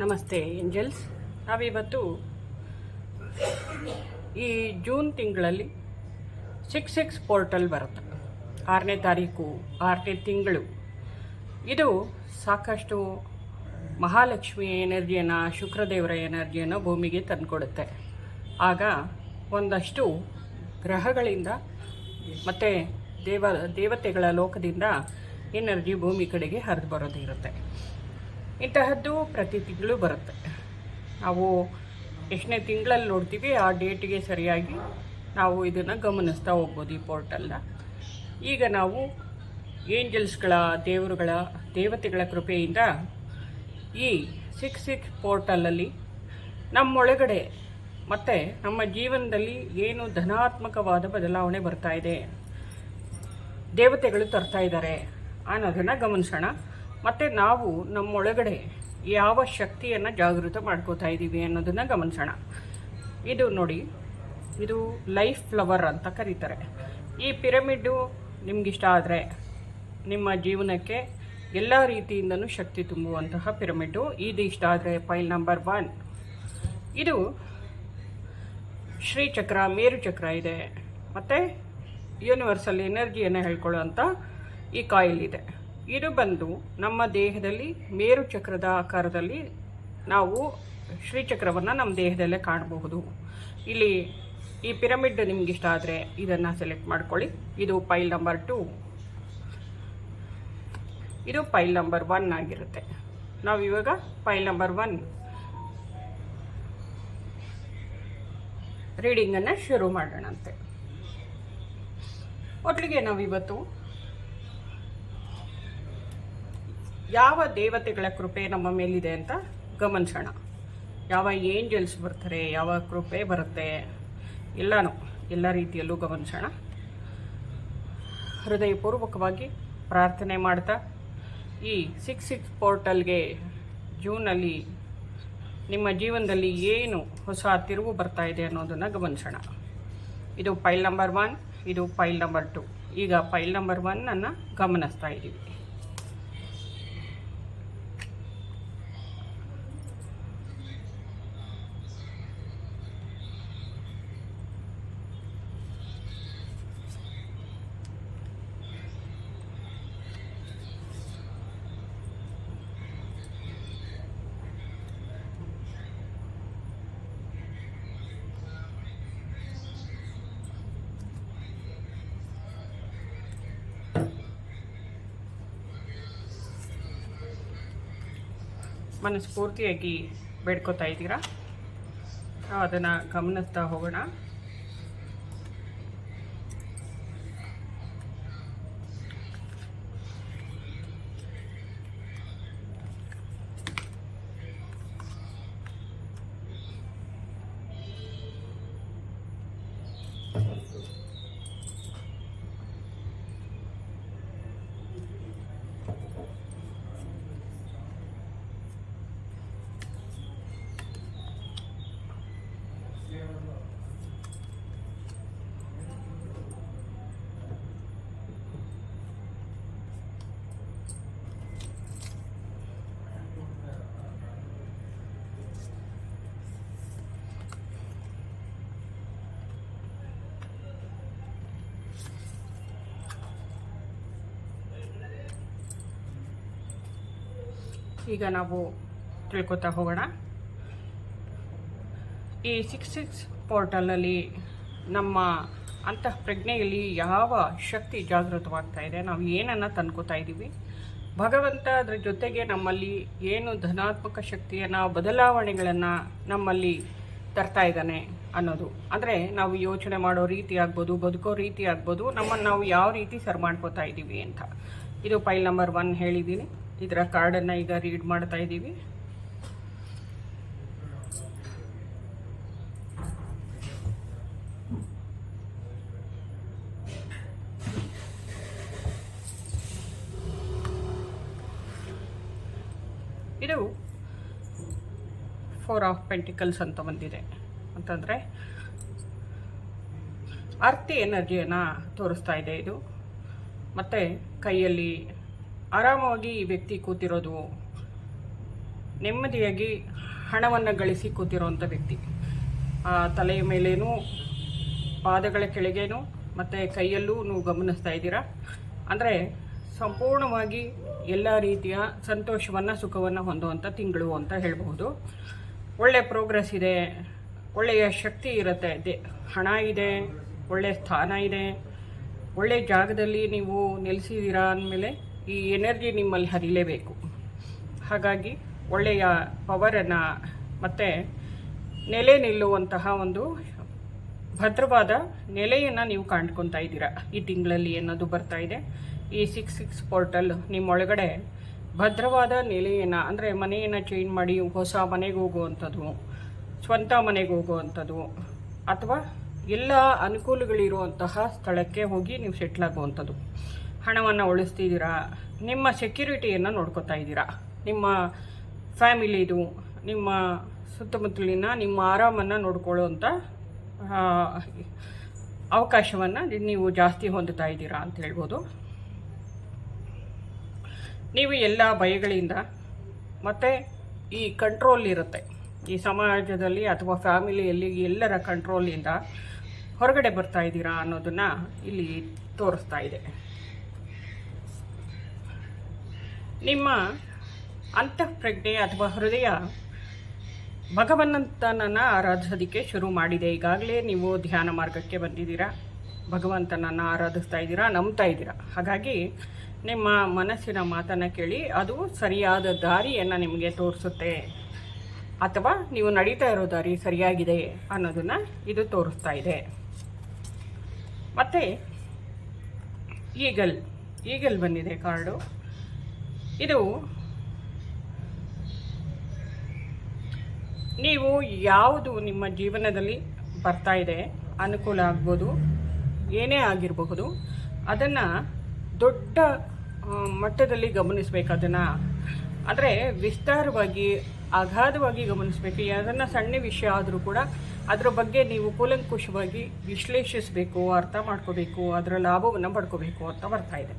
ನಮಸ್ತೆ, ಏಂಜಲ್ಸ್. ನಾವಿವತ್ತು ಈ ಜೂನ್ ತಿಂಗಳಲ್ಲಿ ಸಿಕ್ಸ್ ಸಿಕ್ಸ್ ಪೋರ್ಟಲ್ ಬರುತ್ತೆ. ಆರನೇ ತಾರೀಕು, ಆರನೇ ತಿಂಗಳು. ಇದು ಸಾಕಷ್ಟು ಮಹಾಲಕ್ಷ್ಮಿ ಎನರ್ಜಿಯನ್ನು, ಶುಕ್ರದೇವರ ಎನರ್ಜಿಯನ್ನು ಭೂಮಿಗೆ ತಂದುಕೊಡುತ್ತೆ. ಆಗ ಒಂದಷ್ಟು ಗ್ರಹಗಳಿಂದ ಮತ್ತು ದೇವ, ದೇವತೆಗಳ ಲೋಕದಿಂದ ಎನರ್ಜಿ ಭೂಮಿ ಕಡೆಗೆ ಹರಿದು ಬರೋದು ಇರುತ್ತೆ ಇಂತಹದ್ದು ಪ್ರತಿ ತಿಂಗಳು ಬರುತ್ತೆ. ನಾವು ಎಷ್ಟನೇ ತಿಂಗಳಲ್ಲಿ ನೋಡ್ತೀವಿ, ಆ ಡೇಟಿಗೆ ಸರಿಯಾಗಿ ನಾವು ಇದನ್ನು ಗಮನಿಸ್ತಾ ಹೋಗ್ಬೋದು ಈ ಪೋರ್ಟಲ್ನ. ಈಗ ನಾವು ಏಂಜಲ್ಸ್ಗಳ, ದೇವರುಗಳ, ದೇವತೆಗಳ ಕೃಪೆಯಿಂದ ಈ ಸಿಕ್ಸ್ ಸಿಕ್ಸ್ ಪೋರ್ಟಲಲ್ಲಿ ನಮ್ಮೊಳಗಡೆ ಮತ್ತು ನಮ್ಮ ಜೀವನದಲ್ಲಿ ಏನು ಧನಾತ್ಮಕವಾದ ಬದಲಾವಣೆ ಬರ್ತಾ ಇದೆ, ದೇವತೆಗಳು ತರ್ತಾ ಇದ್ದಾರೆ ಅನ್ನೋದನ್ನು ಗಮನಿಸೋಣ. ಮತ್ತು ನಾವು ನಮ್ಮೊಳಗಡೆ ಯಾವ ಶಕ್ತಿಯನ್ನು ಜಾಗೃತ ಮಾಡ್ಕೋತಾ ಇದ್ದೀವಿ ಅನ್ನೋದನ್ನು ಗಮನಿಸೋಣ. ಇದು ನೋಡಿ, ಇದು ಲೈಫ್ ಫ್ಲವರ್ ಅಂತ ಕರೀತಾರೆ. ಈ ಪಿರಮಿಡ್ಡು ನಿಮಗಿಷ್ಟ ಆದರೆ ನಿಮ್ಮ ಜೀವನಕ್ಕೆ ಎಲ್ಲ ರೀತಿಯಿಂದನೂ ಶಕ್ತಿ ತುಂಬುವಂತಹ ಪಿರಮಿಡ್ಡು. ಇದು ಇಷ್ಟ ಆದರೆ ಫೈಲ್ ನಂಬರ್ ಒನ್. ಇದು ಶ್ರೀಚಕ್ರ ಮೇರು ಚಕ್ರ ಇದೆ. ಮತ್ತು ಯೂನಿವರ್ಸಲ್ ಎನರ್ಜಿಯನ್ನು ಹೇಳ್ಕೊಳ್ಳೋಂಥ ಈ ಕಾಯಿಲ್ ಇದೆ. ಇದು ಬಂದು ನಮ್ಮ ದೇಹದಲ್ಲಿ ಮೇರು ಚಕ್ರದ ಆಕಾರದಲ್ಲಿ ನಾವು ಶ್ರೀಚಕ್ರವನ್ನು ನಮ್ಮ ದೇಹದಲ್ಲೇ ಕಾಣಬಹುದು. ಇಲ್ಲಿ ಈ ಪಿರಮಿಡ್ ನಿಮ್ಗೆ ಇಷ್ಟ ಆದರೆ ಇದನ್ನು ಸೆಲೆಕ್ಟ್ ಮಾಡ್ಕೊಳ್ಳಿ. ಇದು ಪೈಲ್ ನಂಬರ್ ಟು ಇದು ಪೈಲ್ ನಂಬರ್ ಒನ್ ಆಗಿರುತ್ತೆ. ನಾವು ಇವಾಗ ಪೈಲ್ ನಂಬರ್ ಒನ್ ರೀಡಿಂಗನ್ನು ಶುರು ಮಾಡೋಣಂತೆ. ನಾವು ನಾವಿವತ್ತು ಯಾವ ದೇವತೆಗಳ ಕೃಪೆ ನಮ್ಮ ಮೇಲಿದೆ ಅಂತ ಗಮನಿಸೋಣ. ಯಾವ ಏಂಜಲ್ಸ್ ಬರ್ತಾರೆ, ಯಾವ ಕೃಪೆ ಬರುತ್ತೆ, ಎಲ್ಲನೂ, ಎಲ್ಲ ರೀತಿಯಲ್ಲೂ ಗಮನಿಸೋಣ. ಹೃದಯಪೂರ್ವಕವಾಗಿ ಪ್ರಾರ್ಥನೆ ಮಾಡ್ತಾ, ಈ ಸಿಕ್ಸ್ ಸಿಕ್ಸ್ ಪೋರ್ಟಲ್ಗೆ ಜೂನಲ್ಲಿ ನಿಮ್ಮ ಜೀವನದಲ್ಲಿ ಏನು ಹೊಸ ತಿರುವು ಬರ್ತಾ ಇದೆ ಅನ್ನೋದನ್ನು ಗಮನಿಸೋಣ. ಇದು ಫೈಲ್ ನಂಬರ್ ಒನ್ ಇದು ಫೈಲ್ ನಂಬರ್ ಟು ಈಗ ಫೈಲ್ ನಂಬರ್ ಒನ್ನನ್ನು ಗಮನಿಸ್ತಾ ಇದ್ದೀವಿ. ಮನಸ್ಫೂರ್ತಿಯಾಗಿ ಬೇಡ್ಕೋತಾ ಇದ್ದೀರಾ? ಅದನ್ನು ಗಮನಿಸ್ತಾ ಹೋಗೋಣ. ಈಗ ನಾವು ತಿಳ್ಕೊತಾ ಹೋಗೋಣ. ಈ ಸಿಕ್ಸ್ ಸಿಕ್ಸ್ ಪೋರ್ಟಲ್ನಲ್ಲಿ ನಮ್ಮ ಅಂತಃ ಪ್ರಜ್ಞೆಯಲ್ಲಿ ಯಾವ ಶಕ್ತಿ ಜಾಗೃತವಾಗ್ತಾ ಇದೆ, ನಾವು ಏನನ್ನು ತಂದ್ಕೋತಾ ಇದ್ದೀವಿ ಭಗವಂತ ಅದರ ಜೊತೆಗೆ ನಮ್ಮಲ್ಲಿ ಏನು ಧನಾತ್ಮಕ ಶಕ್ತಿಯನ್ನು, ಬದಲಾವಣೆಗಳನ್ನು ನಮ್ಮಲ್ಲಿ ತರ್ತಾ ಇದ್ದಾನೆ ಅನ್ನೋದು. ಅಂದರೆ ನಾವು ಯೋಚನೆ ಮಾಡೋ ರೀತಿ ಆಗ್ಬೋದು, ಬದುಕೋ ರೀತಿ ಆಗ್ಬೋದು, ನಮ್ಮನ್ನು ನಾವು ಯಾವ ರೀತಿ ಸರ್ ಮಾಡ್ಕೋತಾ ಇದ್ದೀವಿ ಅಂತ. ಇದು ಫೈಲ್ ನಂಬರ್ ಒನ್ ಹೇಳಿದ್ದೀನಿ. ಇದರ ಕಾರ್ಡನ್ನು ಈಗ ರೀಡ್ ಮಾಡ್ತಾ ಇದ್ದೀವಿ. ಇದು ಫೋರ್ ಆಫ್ ಪೆಂಟಿಕಲ್ಸ್ ಅಂತ ಬಂದಿದೆ. ಅಂತಂದರೆ ಅರ್ತಿ ಎನರ್ಜಿಯನ್ನು ತೋರಿಸ್ತಾ ಇದೆ ಇದು. ಮತ್ತು ಕೈಯಲ್ಲಿ ಆರಾಮವಾಗಿ ಈ ವ್ಯಕ್ತಿ ಕೂತಿರೋದು ನೆಮ್ಮದಿಯಾಗಿ ಹಣವನ್ನು ಗಳಿಸಿ ಕೂತಿರೋವಂಥ ವ್ಯಕ್ತಿ. ಆ, ತಲೆಯ ಮೇಲೇನೂ ಪಾದಗಳ ಕೆಳಗೇನು ಮತ್ತು ಕೈಯಲ್ಲೂ ನೀವು ಗಮನಿಸ್ತಾ ಇದ್ದೀರಾ? ಅಂದರೆ ಸಂಪೂರ್ಣವಾಗಿ ಎಲ್ಲ ರೀತಿಯ ಸಂತೋಷವನ್ನು ಸುಖವನ್ನು ಹೊಂದುವಂಥ ತಿಂಗಳು ಅಂತ ಹೇಳಬಹುದು. ಒಳ್ಳೆಯ ಪ್ರೋಗ್ರೆಸ್ ಇದೆ ಒಳ್ಳೆಯ ಶಕ್ತಿ ಇರುತ್ತೆ. ದೇ ಹಣ ಇದೆ ಒಳ್ಳೆಯ ಸ್ಥಾನ ಇದೆ. ಒಳ್ಳೆಯ ಜಾಗದಲ್ಲಿ ನೀವು ನೆಲೆಸಿದ್ದೀರಾ ಅಂದಮೇಲೆ ಈ ಎನರ್ಜಿ ನಿಮ್ಮಲ್ಲಿ ಹರಿಲೇಬೇಕು. ಹಾಗಾಗಿ ಒಳ್ಳೆಯ ಪವರನ್ನು ಮತ್ತು ನೆಲೆ ನಿಲ್ಲುವಂತಹ ಒಂದು ಭದ್ರವಾದ ನೆಲೆಯನ್ನು ನೀವು ಕಾಣ್ಕೊತಾ ಇದ್ದೀರಾ. ಈ ತಿಂಗಳಲ್ಲಿ ಅನ್ನೋದು ಬರ್ತಾ ಇದೆ? ಈ ಸಿಕ್ಸ್ ಸಿಕ್ಸ್ ಪೋರ್ಟಲ್ ನಿಮ್ಮೊಳಗಡೆ ಭದ್ರವಾದ ನೆಲೆಯನ್ನು, ಅಂದರೆ ಮನೆಯನ್ನು ಚೇಂಜ್ ಮಾಡಿ ಹೊಸ ಮನೆಗೆ ಹೋಗುವಂಥದ್ದು, ಸ್ವಂತ ಮನೆಗೆ ಹೋಗುವಂಥದ್ದು, ಅಥವಾ ಎಲ್ಲ ಅನುಕೂಲಗಳಿರುವಂತಹ ಸ್ಥಳಕ್ಕೆ ಹೋಗಿ ನೀವು ಸೆಟ್ಲ್ ಆಗುವಂಥದ್ದು. ಹಣವನ್ನು ಉಳಿಸ್ತಿದ್ದೀರಾ? ನಿಮ್ಮ ಸೆಕ್ಯೂರಿಟಿಯನ್ನು ನೋಡ್ಕೋತಾ ಇದ್ದೀರಾ? ನಿಮ್ಮ ಫ್ಯಾಮಿಲಿದು, ನಿಮ್ಮ ಸುತ್ತಮುತ್ತಲಿನ ನಿಮ್ಮ ಆರಾಮನ್ನು ನೋಡ್ಕೊಳ್ಳುವಂಥ ಅವಕಾಶವನ್ನು ನೀವು ಜಾಸ್ತಿ ಹೊಂದುತ್ತಾ ಇದ್ದೀರಾ ಅಂತ ಹೇಳ್ಬೋದು. ನೀವು ಎಲ್ಲ ಭಯಗಳಿಂದ ಮತ್ತು ಈ ಕಂಟ್ರೋಲ್ ಇರುತ್ತೆ. ಈ ಸಮಾಜದಲ್ಲಿ ಅಥವಾ ಫ್ಯಾಮಿಲಿಯಲ್ಲಿ ಎಲ್ಲರ ಕಂಟ್ರೋಲಿಂದ ಹೊರಗಡೆ ಬರ್ತಾ ಇದ್ದೀರಾ ಅನ್ನೋದನ್ನು ಇಲ್ಲಿ ತೋರಿಸ್ತಾ ಇದೆ. ನಿಮ್ಮ ಅಂತಃಪ್ರಜ್ಞೆ ಅಥವಾ ಹೃದಯ ಭಗವಂತನನ್ನು ಆರಾಧಿಸೋದಕ್ಕೆ ಶುರು ಮಾಡಿದೆ. ಈಗಾಗಲೇ ನೀವು ಧ್ಯಾನ ಮಾರ್ಗಕ್ಕೆ ಬಂದಿದ್ದೀರಾ. ಭಗವಂತನನ್ನು ಆರಾಧಿಸ್ತಾ ಇದ್ದೀರಾ, ನಂಬ್ತಾ ಇದ್ದೀರಾ. ಹಾಗಾಗಿ ನಿಮ್ಮ ಮನಸ್ಸಿನ ಮಾತನ್ನು ಕೇಳಿ, ಅದು ಸರಿಯಾದ ದಾರಿಯನ್ನು ನಿಮಗೆ ತೋರಿಸುತ್ತೆ. ಅಥವಾ ನೀವು ನಡೀತಾ ಇರೋ ದಾರಿ ಸರಿಯಾಗಿದೆ ಅನ್ನೋದನ್ನು ಇದು ತೋರಿಸ್ತಾ ಇದೆ. ಮತ್ತು ಈಗಲ್ ಈಗಲ್ ಬಂದಿದೆ ಕಾರ್ಡು. ಇದು ನೀವು ಯಾವುದು ನಿಮ್ಮ ಜೀವನದಲ್ಲಿ ಬರ್ತಾ ಇದೆ ಅನುಕೂಲ ಆಗ್ಬೋದು, ಏನೇ ಆಗಿರಬಹುದು, ಅದನ್ನು ದೊಡ್ಡ ಮಟ್ಟದಲ್ಲಿ ಗಮನಿಸಬೇಕು ಅದನ್ನು. ಅಂದರೆ ವಿಸ್ತಾರವಾಗಿ ಅಗಾಧವಾಗಿ ಗಮನಿಸಬೇಕು ಅದನ್ನು ಸಣ್ಣ ವಿಷಯ ಆದರೂ ಕೂಡ ಅದರ ಬಗ್ಗೆ ನೀವು ಕೂಲಂಕುಷವಾಗಿ ವಿಶ್ಲೇಷಿಸಬೇಕು, ಅರ್ಥ ಮಾಡ್ಕೋಬೇಕು, ಅದರ ಲಾಭವನ್ನು ಪಡ್ಕೋಬೇಕು ಅಂತ ಬರ್ತಾ ಇದೆ.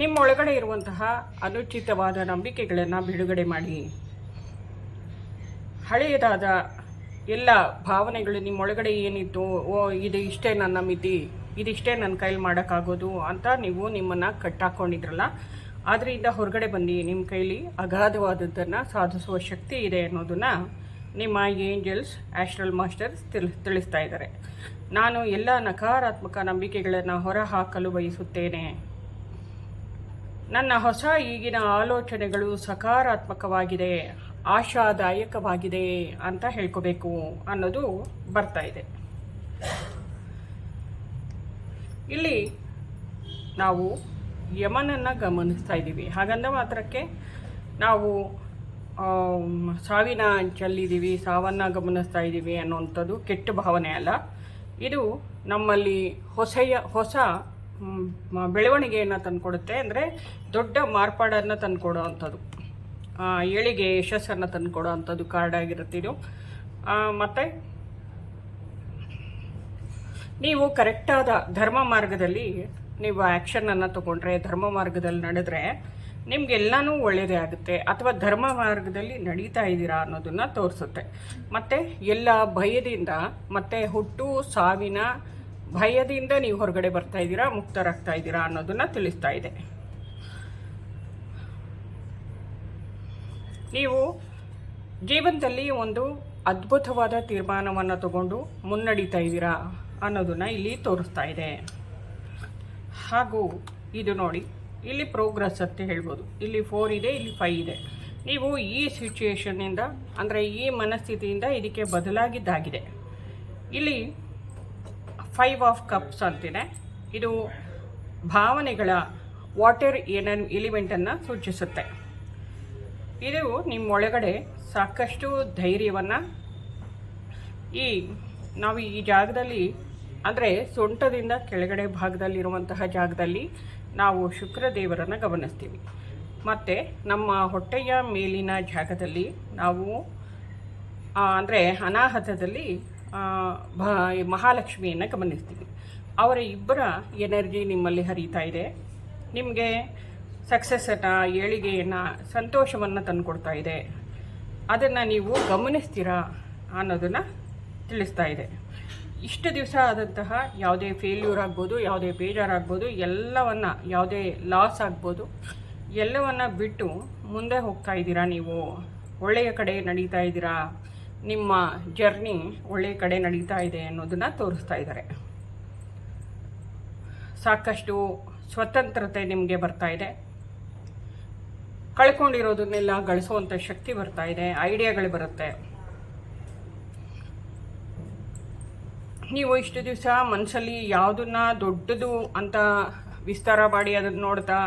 ನಿಮ್ಮ ಒಳಗಡೆ ಇರುವಂತಹ ಅನುಚಿತವಾದ ನಂಬಿಕೆಗಳನ್ನು ಬಿಡುಗಡೆ ಮಾಡಿ. ಹಳೆಯದಾದ ಎಲ್ಲ ಭಾವನೆಗಳು ನಿಮ್ಮೊಳಗಡೆ ಏನಿತ್ತು, ಓ, ಇದು ಇಷ್ಟೇ ನನ್ನ ಮಿತಿ ಇದಿಷ್ಟೇ ನನ್ನ ಕೈಲಿ ಮಾಡೋಕ್ಕಾಗೋದು ಅಂತ ನೀವು ನಿಮ್ಮನ್ನು ಕಟ್ಟಾಕೊಂಡಿದ್ರಲ್ಲ ಆದ್ದರಿಂದ ಹೊರಗಡೆ ಬಂದು ನಿಮ್ಮ ಕೈಲಿ ಅಗಾಧವಾದದ್ದನ್ನು ಸಾಧಿಸುವ ಶಕ್ತಿ ಇದೆ ಅನ್ನೋದನ್ನು ನಿಮ್ಮ ಏಂಜಲ್ಸ್, ಆಸ್ಟ್ರಲ್ ಮಾಸ್ಟರ್ಸ್ ತಿಳಿ, ತಿಳಿಸ್ತಾ ಇದ್ದಾರೆ. ನಾನು ಎಲ್ಲ ನಕಾರಾತ್ಮಕ ನಂಬಿಕೆಗಳನ್ನು ಹೊರಹಾಕಲು ಬಯಸುತ್ತೇನೆ. ನನ್ನ ಹೊಸ ಈಗಿನ ಆಲೋಚನೆಗಳು ಸಕಾರಾತ್ಮಕವಾಗಿದೆ, ಆಶಾದಾಯಕವಾಗಿದೆ ಅಂತ ಹೇಳ್ಕೋಬೇಕು ಅನ್ನೋದು ಬರ್ತಾ ಇದೆ. ಇಲ್ಲಿ ನಾವು ಯಮನನ್ನು ಗಮನಿಸ್ತಾ ಇದ್ದೀವಿ. ಹಾಗಂದ ಮಾತ್ರಕ್ಕೆ ನಾವು ಸಾವಿನ ಅಂಚಲ್ಲಿದ್ದೀವಿ ಸಾವನ್ನು ಗಮನಿಸ್ತಾ ಇದ್ದೀವಿ ಅನ್ನೋವಂಥದ್ದು ಕೆಟ್ಟ ಭಾವನೆ ಅಲ್ಲ. ಇದು ನಮ್ಮಲ್ಲಿ ಹೊಸೆಯ, ಹೊಸ ಬೆಳವಣಿಗೆಯನ್ನು ತಂದುಕೊಡುತ್ತೆ. ಅಂದರೆ ದೊಡ್ಡ ಮಾರ್ಪಾಡನ್ನು ತಂದುಕೊಡೋ ಅಂಥದ್ದು ಆ, ಏಳಿಗೆ ಯಶಸ್ಸನ್ನು ತಂದುಕೊಡೋ ಅಂಥದ್ದು ಕಾರ್ಡ್ ಆಗಿರುತ್ತೆ ಇದು. ಮತ್ತು ನೀವು ಕರೆಕ್ಟಾದ ಧರ್ಮ ಮಾರ್ಗದಲ್ಲಿ ನೀವು ಆ್ಯಕ್ಷನನ್ನು ತಗೊಂಡ್ರೆ ಧರ್ಮ ಮಾರ್ಗದಲ್ಲಿ ನಡೆದ್ರೆ ನಿಮಗೆಲ್ಲನೂ ಒಳ್ಳೆಯದೇ ಆಗುತ್ತೆ. ಅಥವಾ ಧರ್ಮ ಮಾರ್ಗದಲ್ಲಿ ನಡೀತಾ ಇದ್ದೀರಾ ಅನ್ನೋದನ್ನು ತೋರಿಸುತ್ತೆ. ಮತ್ತು ಎಲ್ಲ ಭಯದಿಂದ ಮತ್ತು ಹುಟ್ಟು ಸಾವಿನ ಭಯದಿಂದ ನೀವು ಹೊರಗಡೆ ಬರ್ತಾ ಇದ್ದೀರಾ, ಮುಕ್ತರಾಗ್ತಾ ಇದ್ದೀರಾ ಅನ್ನೋದನ್ನು ತಿಳಿಸ್ತಾ ಇದೆ. ನೀವು ಜೀವನದಲ್ಲಿ ಒಂದು ಅದ್ಭುತವಾದ ತೀರ್ಮಾನವನ್ನು ತಗೊಂಡು ಮುನ್ನಡೀತಾ ಇದ್ದೀರಾ ಅನ್ನೋದನ್ನು ಇಲ್ಲಿ ತೋರಿಸ್ತಾ ಇದೆ. ಹಾಗೂ ಇದು ನೋಡಿ, ಇಲ್ಲಿ ಪ್ರೋಗ್ರೆಸ್ ಅಂತ ಹೇಳ್ಬೋದು. ಇಲ್ಲಿ ಫೋರ್ ಇದೆ, ಇಲ್ಲಿ ಫೈವ್ ಇದೆ. ನೀವು ಈ ಸಿಚುಯೇಷನ್ನಿಂದ ಅಂದರೆ ಈ ಮನಸ್ಥಿತಿಯಿಂದ ಇದಕ್ಕೆ ಬದಲಾಗಿದ್ದಾಗಿದೆ. ಇಲ್ಲಿ ಫೈವ್ ಆಫ್ ಕಪ್ಸ್ ಅಂತಿದೆ. ಇದು ಭಾವನೆಗಳ ವಾಟರ್ ಏನನ್ ಎಲಿಮೆಂಟನ್ನು ಸೂಚಿಸುತ್ತೆ. ಇದು ನಿಮ್ಮೊಳಗಡೆ ಸಾಕಷ್ಟು ಧೈರ್ಯವನ್ನು ಈ ನಾವು ಈ ಜಾಗದಲ್ಲಿ, ಅಂದರೆ ಸೊಂಟದಿಂದ ಕೆಳಗಡೆ ಭಾಗದಲ್ಲಿರುವಂತಹ ಜಾಗದಲ್ಲಿ ನಾವು ಶುಕ್ರ ದೇವರನ್ನು ಗಮನಿಸ್ತೀವಿ. ಮತ್ತು ನಮ್ಮ ಹೊಟ್ಟೆಯ ಮೇಲಿನ ಜಾಗದಲ್ಲಿ ನಾವು ಅಂದರೆ ಅನಾಹತದಲ್ಲಿ ಮಹಾಲಕ್ಷ್ಮಿಯನ್ನು ಗಮನಿಸ್ತೀವಿ. ಅವರ ಇಬ್ಬರ ಎನರ್ಜಿ ನಿಮ್ಮಲ್ಲಿ ಹರಿತಾ ಇದೆ. ನಿಮಗೆ ಸಕ್ಸಸ್ಸನ್ನು, ಏಳಿಗೆಯನ್ನು, ಸಂತೋಷವನ್ನು ತಂದುಕೊಡ್ತಾ ಇದೆ. ಅದನ್ನು ನೀವು ಗಮನಿಸ್ತೀರಾ ಅನ್ನೋದನ್ನು ತಿಳಿಸ್ತಾ ಇದೆ. ಇಷ್ಟು ದಿವಸ ಆದಂತಹ ಯಾವುದೇ ಫೇಲ್ಯೂರ್ ಆಗ್ಬೋದು, ಯಾವುದೇ ಬೇಜಾರಾಗ್ಬೋದು, ಎಲ್ಲವನ್ನು, ಯಾವುದೇ ಲಾಸ್ ಆಗ್ಬೋದು, ಎಲ್ಲವನ್ನು ಬಿಟ್ಟು ಮುಂದೆ ಹೋಗ್ತಾ ಇದ್ದೀರಾ ನೀವು? ಒಳ್ಳೆಯ ಕಡೆ ನಡೀತಾ ಇದ್ದೀರಾ? ನಿಮ್ಮ ಜರ್ನಿ ಒಳ್ಳೆಯ ಕಡೆ ನಡೀತಾ ಇದೆ ಅನ್ನೋದನ್ನು ತೋರಿಸ್ತಾ ಇದ್ದಾರೆ. ಸಾಕಷ್ಟು ಸ್ವತಂತ್ರತೆ ನಿಮಗೆ ಬರ್ತಾ ಇದೆ. ಕಳ್ಕೊಂಡಿರೋದನ್ನೆಲ್ಲ ಗಳಿಸುವಂಥ ಶಕ್ತಿ ಬರ್ತಾ ಇದೆ. ಐಡಿಯಾಗಳು ಬರುತ್ತೆ. ನೀವು ಇಷ್ಟು ದಿವಸ ಮನಸ್ಸಲ್ಲಿ ಯಾವುದನ್ನ ದೊಡ್ಡದು ಅಂತ ವಿಸ್ತಾರ ಮಾಡಿ ಅದನ್ನು ನೋಡ್ತಾ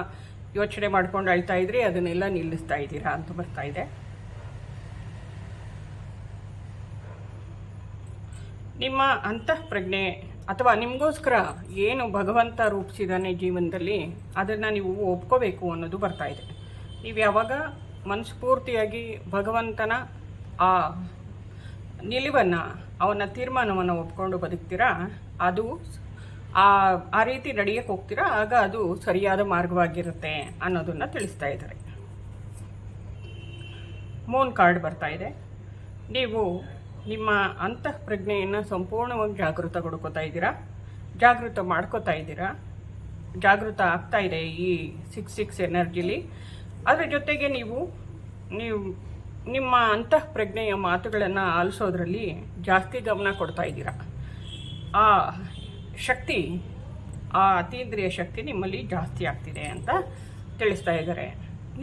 ಯೋಚನೆ ಮಾಡ್ಕೊಂಡು ಅಳ್ತಾ ಇದ್ರಿ, ಅದನ್ನೆಲ್ಲ ನಿಲ್ಲಿಸ್ತಾ ಇದ್ದೀರಾ ಅಂತ ಬರ್ತಾ ಇದೆ. ನಿಮ್ಮ ಅಂತಃಪ್ರಜ್ಞೆ ಅಥವಾ ನಿಮಗೋಸ್ಕರ ಏನು ಭಗವಂತ ರೂಪಿಸಿದಾನೆ ಜೀವನದಲ್ಲಿ, ಅದನ್ನು ನೀವು ಒಪ್ಕೋಬೇಕು ಅನ್ನೋದು ಬರ್ತಾ ಇದೆ. ನೀವು ಯಾವಾಗ ಮನಸ್ಫೂರ್ತಿಯಾಗಿ ಭಗವಂತನ ಆ ನಿಲುವನ್ನು, ಅವನ ತೀರ್ಮಾನವನ್ನು ಒಪ್ಕೊಂಡು ಬದುಕ್ತೀರಾ, ಅದು ಆ ಆ ರೀತಿ ನಡೆಯಕ್ಕೆ ಹೋಗ್ತೀರಾ, ಆಗ ಅದು ಸರಿಯಾದ ಮಾರ್ಗವಾಗಿರುತ್ತೆ ಅನ್ನೋದನ್ನು ತಿಳಿಸ್ತಾ ಇದ್ದಾರೆ. ಮೋನ್ ಕಾರ್ಡ್ ಬರ್ತಾ ಇದೆ. ನೀವು ನಿಮ್ಮ ಅಂತಃಪ್ರಜ್ಞೆಯನ್ನು ಸಂಪೂರ್ಣವಾಗಿ ಜಾಗೃತ ಹುಡುಕೋತಾ ಇದ್ದೀರಾ? ಜಾಗೃತ ಮಾಡ್ಕೋತಾ ಇದ್ದೀರಾ? ಜಾಗೃತ ಆಗ್ತಾ ಇದೆ ಈ ಸಿಕ್ಸ್ ಸಿಕ್ಸ್ ಎನರ್ಜಿಲಿ. ಅದರ ಜೊತೆಗೆ ನೀವು ನೀವು ನಿಮ್ಮ ಅಂತಃಪ್ರಜ್ಞೆಯ ಮಾತುಗಳನ್ನು ಆಲಿಸೋದ್ರಲ್ಲಿ ಜಾಸ್ತಿ ಗಮನ ಕೊಡ್ತಾ ಇದ್ದೀರಾ? ಆ ಶಕ್ತಿ, ಆ ಅತೀಂದ್ರಿಯ ಶಕ್ತಿ ನಿಮ್ಮಲ್ಲಿ ಜಾಸ್ತಿ ಆಗ್ತಿದೆ ಅಂತ ತಿಳಿಸ್ತಾ ಇದ್ದಾರೆ.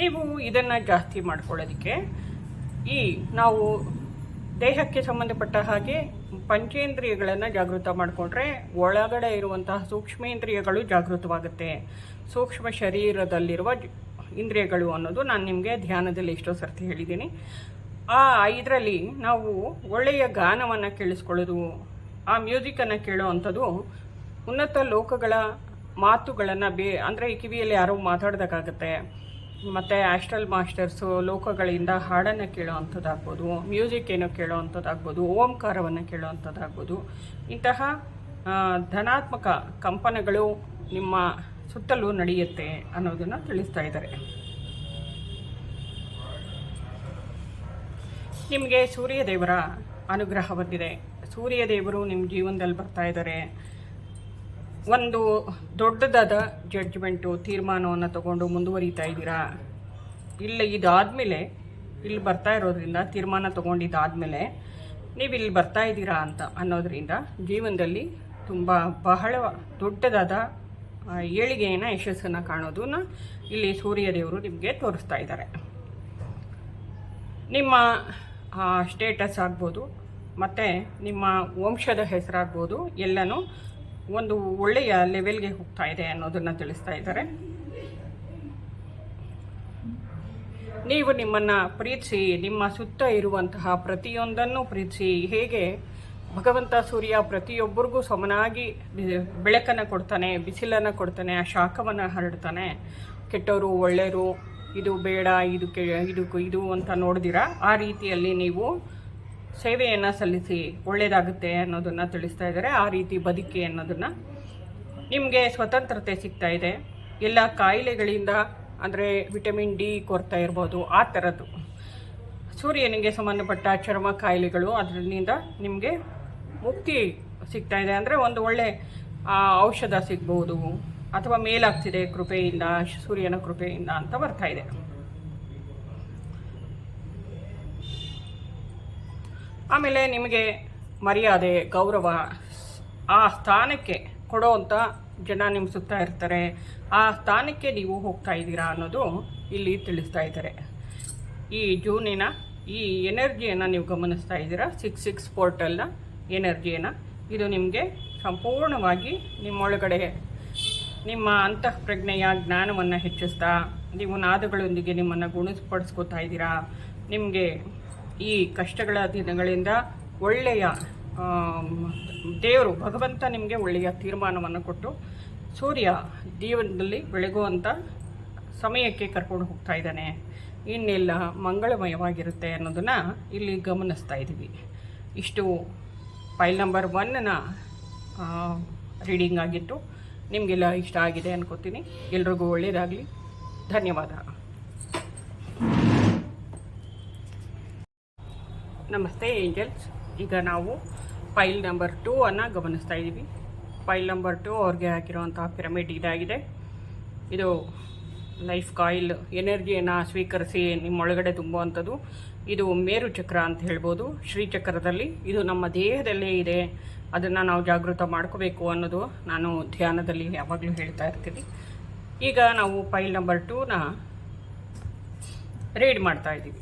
ನೀವು ಇದನ್ನು ಜಾಸ್ತಿ ಮಾಡ್ಕೊಳ್ಳೋದಕ್ಕೆ ಈ ನಾವು ದೇಹಕ್ಕೆ ಸಂಬಂಧಪಟ್ಟ ಹಾಗೆ ಪಂಚೇಂದ್ರಿಯಗಳನ್ನು ಜಾಗೃತ ಮಾಡಿಕೊಂಡ್ರೆ ಒಳಗಡೆ ಇರುವಂತಹ ಸೂಕ್ಷ್ಮೇಂದ್ರಿಯಗಳು ಜಾಗೃತವಾಗುತ್ತೆ. ಸೂಕ್ಷ್ಮ ಶರೀರದಲ್ಲಿರುವ ಇಂದ್ರಿಯಗಳು ಅನ್ನೋದು ನಾನು ನಿಮಗೆ ಧ್ಯಾನದಲ್ಲಿ ಎಷ್ಟೋ ಸರ್ತಿ ಹೇಳಿದ್ದೀನಿ. ಆ ಇದರಲ್ಲಿ ನಾವು ಒಳ್ಳೆಯ ಗಾನವನ್ನು ಕೇಳಿಸ್ಕೊಳ್ಳೋದು, ಆ ಮ್ಯೂಸಿಕನ್ನು ಕೇಳೋ ಅಂಥದ್ದು ಉನ್ನತ ಲೋಕಗಳ ಮಾತುಗಳನ್ನು ಬೇ, ಅಂದರೆ ಈ ಕಿವಿಯಲ್ಲಿ ಯಾರೋ ಮಾತಾಡ್ದಾಗುತ್ತೆ ಮತ್ತು ಆಸ್ಟ್ರಲ್ ಮಾಸ್ಟರ್ಸು ಲೋಕಗಳಿಂದ ಹಾಡನ್ನು ಕೇಳೋ ಅಂಥದ್ದಾಗ್ಬೋದು ಮ್ಯೂಸಿಕ್ ಏನೋ ಕೇಳೋ ಅಂಥದ್ದಾಗ್ಬೋದು ಓಂಕಾರವನ್ನು ಕೇಳೋ ಅಂಥದ್ದಾಗ್ಬೋದು ಇಂತಹ ಧನಾತ್ಮಕ ಕಂಪನಗಳು ನಿಮ್ಮ ಸುತ್ತಲೂ ನಡೆಯುತ್ತೆ ಅನ್ನೋದನ್ನು ತಿಳಿಸ್ತಾ ಇದ್ದಾರೆ. ನಿಮಗೆ ಸೂರ್ಯದೇವರ ಅನುಗ್ರಹ ಬಂದಿದೆ. ಸೂರ್ಯದೇವರು ನಿಮ್ಮ ಜೀವನದಲ್ಲಿ ಬರ್ತಾ ಇದ್ದಾರೆ. ಒಂದು ದೊಡ್ಡದಾದ ಜಡ್ಜ್ಮೆಂಟು ತೀರ್ಮಾನವನ್ನು ತಗೊಂಡು ಮುಂದುವರಿತಾ ಇದ್ದೀರಾ? ಇಲ್ಲ ಇದಾದಮೇಲೆ, ಇಲ್ಲಿ ಬರ್ತಾ ಇರೋದ್ರಿಂದ, ತೀರ್ಮಾನ ತಗೊಂಡಿದ್ದಾದಮೇಲೆ ನೀವು ಇಲ್ಲಿ ಬರ್ತಾ ಇದ್ದೀರಾ ಅಂತ ಅನ್ನೋದರಿಂದ ಜೀವನದಲ್ಲಿ ತುಂಬ ಬಹಳ ದೊಡ್ಡದಾದ ಏಳಿಗೆಯನ್ನು, ಯಶಸ್ಸನ್ನು ಕಾಣೋದನ್ನ ಇಲ್ಲಿ ಸೂರ್ಯದೇವರು ನಿಮಗೆ ತೋರಿಸ್ತಾ ಇದ್ದಾರೆ. ನಿಮ್ಮ ಸ್ಟೇಟಸ್ ಆಗ್ಬೋದು, ಮತ್ತು ನಿಮ್ಮ ವಂಶದ ಹೆಸರಾಗ್ಬೋದು, ಎಲ್ಲನೂ ಒಂದು ಒಳ್ಳೆಯ ಲೆವೆಲ್ಗೆ ಹೋಗ್ತಾ ಇದೆ ಅನ್ನೋದನ್ನು ತಿಳಿಸ್ತಾ ಇದ್ದಾರೆ. ನೀವು ನಿಮ್ಮನ್ನು ಪ್ರೀತಿಸಿ, ನಿಮ್ಮ ಸುತ್ತ ಇರುವಂತಹ ಪ್ರತಿಯೊಂದನ್ನು ಪ್ರೀತಿಸಿ, ಹೇಗೆ ಭಗವಂತ ಸೂರ್ಯ ಪ್ರತಿಯೊಬ್ಬರಿಗೂ ಸಮನಾಗಿ ಬೆಳಕನ್ನು ಕೊಡ್ತಾನೆ, ಬಿಸಿಲನ್ನು ಕೊಡ್ತಾನೆ, ಆ ಶಾಖವನ್ನು ಹರಡ್ತಾನೆ. ಕೆಟ್ಟವರು ಒಳ್ಳೆಯರು, ಇದು ಬೇಡ, ಇದು ಕೆ, ಇದು ಇದು ಅಂತ ನೋಡಿದಿರ? ಆ ರೀತಿಯಲ್ಲಿ ನೀವು ಸೇವೆಯನ್ನು ಸಲ್ಲಿಸಿ ಒಳ್ಳೆಯದಾಗುತ್ತೆ ಅನ್ನೋದನ್ನು ತಿಳಿಸ್ತಾ ಇದ್ದಾರೆ. ಆ ರೀತಿ ಬದುಕಿ ಅನ್ನೋದನ್ನು ನಿಮಗೆ ಸ್ವತಂತ್ರತೆ ಸಿಗ್ತಾ ಇದೆ. ಎಲ್ಲ ಕಾಯಿಲೆಗಳಿಂದ ಅಂದರೆ ವಿಟಮಿನ್ ಡಿ ಕೊರತೆ ಇರ್ಬೋದು, ಆ ಥರದ್ದು. ಸೂರ್ಯನಿಗೆ ಸಂಬಂಧಪಟ್ಟ ಚರ್ಮ ಕಾಯಿಲೆಗಳು ಅದರಿಂದ ನಿಮಗೆ ಮುಕ್ತಿ ಸಿಗ್ತಾ ಇದೆ. ಅಂದರೆ ಒಂದು ಒಳ್ಳೆ ಔಷಧ ಸಿಗ್ಬೋದು, ಅಥವಾ ಮೇಲಾಗ್ತಿದೆ ಕೃಪೆಯಿಂದ, ಸೂರ್ಯನ ಕೃಪೆಯಿಂದ ಅಂತ ಬರ್ತಾ ಆಮೇಲೆ ನಿಮಗೆ ಮರ್ಯಾದೆ, ಗೌರವ ಆ ಸ್ಥಾನಕ್ಕೆ ಕೊಡೋವಂಥ ಜನ ನಿಮ್ಮ ಸುತ್ತ ಇರ್ತಾರೆ. ಆ ಸ್ಥಾನಕ್ಕೆ ನೀವು ಹೋಗ್ತಾ ಇದ್ದೀರಾ ಅನ್ನೋದು ಇಲ್ಲಿ ತಿಳಿಸ್ತಾ ಇದ್ದಾರೆ. ಈ ಜೂನಿನ ಈ ಎನರ್ಜಿಯನ್ನು ನೀವು ಗಮನಿಸ್ತಾ ಇದ್ದೀರಾ? ಸಿಕ್ಸ್ ಸಿಕ್ಸ್ ಪೋರ್ಟಲ್ನ ಎನರ್ಜಿಯನ್ನು. ಇದು ನಿಮಗೆ ಸಂಪೂರ್ಣವಾಗಿ ನಿಮ್ಮೊಳಗಡೆ ನಿಮ್ಮ ಅಂತಃಪ್ರಜ್ಞೆಯ ಜ್ಞಾನವನ್ನು ಹೆಚ್ಚಿಸ್ತಾ, ನೀವು ನಾದಗಳೊಂದಿಗೆ ನಿಮ್ಮನ್ನು ಗುಣಪಡಿಸ್ಕೊತಾ ಇದ್ದೀರಾ. ನಿಮಗೆ ಈ ಕಷ್ಟಗಳ ದಿನಗಳಿಂದ ಒಳ್ಳೆಯ ದೇವರು, ಭಗವಂತ ನಿಮಗೆ ಒಳ್ಳೆಯ ತೀರ್ಮಾನವನ್ನು ಕೊಟ್ಟು ಸೂರ್ಯ ಜೀವನದಲ್ಲಿ ಬೆಳಗುವಂಥ ಸಮಯಕ್ಕೆ ಕರ್ಕೊಂಡು ಹೋಗ್ತಾ ಇದ್ದಾನೆ. ಇನ್ನೆಲ್ಲ ಮಂಗಳಮಯವಾಗಿರುತ್ತೆ ಅನ್ನೋದನ್ನು ಇಲ್ಲಿ ಗಮನಿಸ್ತಾ ಇದ್ದೀವಿ. ಇಷ್ಟು ಫೈಲ್ ನಂಬರ್ ಒನ್ನ ರೀಡಿಂಗ್ ಆಗಿತ್ತು. ನಿಮಗೆಲ್ಲ ಇಷ್ಟ ಆಗಿದೆ ಅನ್ಕೋತೀನಿ. ಎಲ್ರಿಗೂ ಒಳ್ಳೆಯದಾಗಲಿ ಧನ್ಯವಾದ. ನಮಸ್ತೆ ಏಂಜಲ್ಸ್. ಈಗ ನಾವು ಫೈಲ್ ನಂಬರ್ ಟೂ ಅನ್ನು ಗಮನಿಸ್ತಾ ಇದ್ದೀವಿ ಫೈಲ್ ನಂಬರ್ ಟೂ ಅವ್ರಿಗೆ ಹಾಕಿರುವಂತಹ ಪಿರಮಿಡ್ ಇದಾಗಿದೆ. ಇದು ಲೈಫ್ ಕಾಯಿಲ್ ಎನರ್ಜಿಯನ್ನು ಸ್ವೀಕರಿಸಿ ನಿಮ್ಮೊಳಗಡೆ ತುಂಬುವಂಥದ್ದು. ಇದು ಮೇರು ಚಕ್ರ ಅಂತ ಹೇಳ್ಬೋದು. ಶ್ರೀಚಕ್ರದಲ್ಲಿ ಇದು ನಮ್ಮ ದೇಹದಲ್ಲೇ ಇದೆ. ಅದನ್ನು ನಾವು ಜಾಗೃತ ಮಾಡ್ಕೋಬೇಕು ಅನ್ನೋದು ನಾನು ಧ್ಯಾನದಲ್ಲಿ ಯಾವಾಗಲೂ ಹೇಳ್ತಾ ಇರ್ತೀನಿ. ಈಗ ನಾವು ಫೈಲ್ ನಂಬರ್ ಟೂನ ರೀಡ್ ಮಾಡ್ತಾ ಇದ್ದೀವಿ